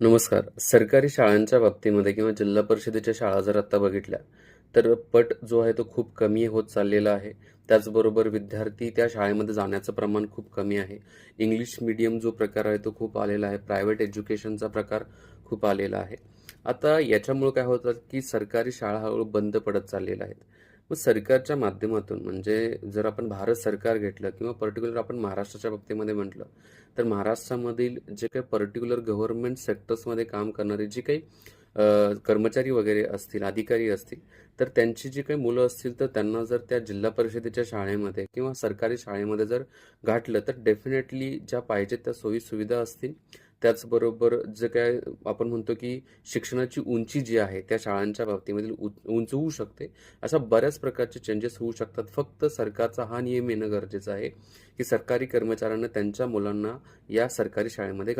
नमस्कार. सरकारी शाळांच्या बाबतीमध्ये किंवा जिल्हा परिषदेच्या शाळा जर आता बघितल्या, तर पट जो आहे तो खूप कमी होत चाललेला आहे. त्याचबरोबर विद्यार्थी त्या शाळेमध्ये जाण्याचं प्रमाण खूप कमी आहे. इंग्लिश मीडियम जो प्रकार आहे तो खूप आलेला आहे. प्रायव्हेट एज्युकेशनचा प्रकार खूप आलेला आहे. आता याच्यामुळं काय होतं, की सरकारी शाळा हळूहळू बंद पडत चाललेल्या आहेत. मग सरकारच्या माध्यमातून म्हणजे जर आपण भारत सरकार घेतलं किंवा पर्टिक्युलर आपण महाराष्ट्राच्या बाबतीमध्ये म्हटलं, तर महाराष्ट्रामधील जे काही पर्टिक्युलर गव्हर्नमेंट सेक्टर्समध्ये काम करणारे जे काही कर्मचारी वगैरे असतील, अधिकारी असतील, तर त्यांची जी काही मुलं असतील, तर त्यांना जर त्या जिल्हा परिषदेच्या शाळेमध्ये किंवा सरकारी शाळेमध्ये जर घातलं, तर डेफिनेटली ज्या पाहिजेत त्या सोयी-सुविधा असतील. त्याचबरोबर जे काय आपण म्हणतो, की शिक्षणाची उंची जी आहे, त्या शाळांच्या बाबतीमधील उंच होऊ शकते. अशा बऱ्याच प्रकारचे चेंजेस होऊ शकतात. फक्त सरकारचा हा नियम येणं गरजेचं आहे, की सरकारी कर्मचाऱ्यांना त्यांच्या मुलांना या सरकारी शाळेमध्ये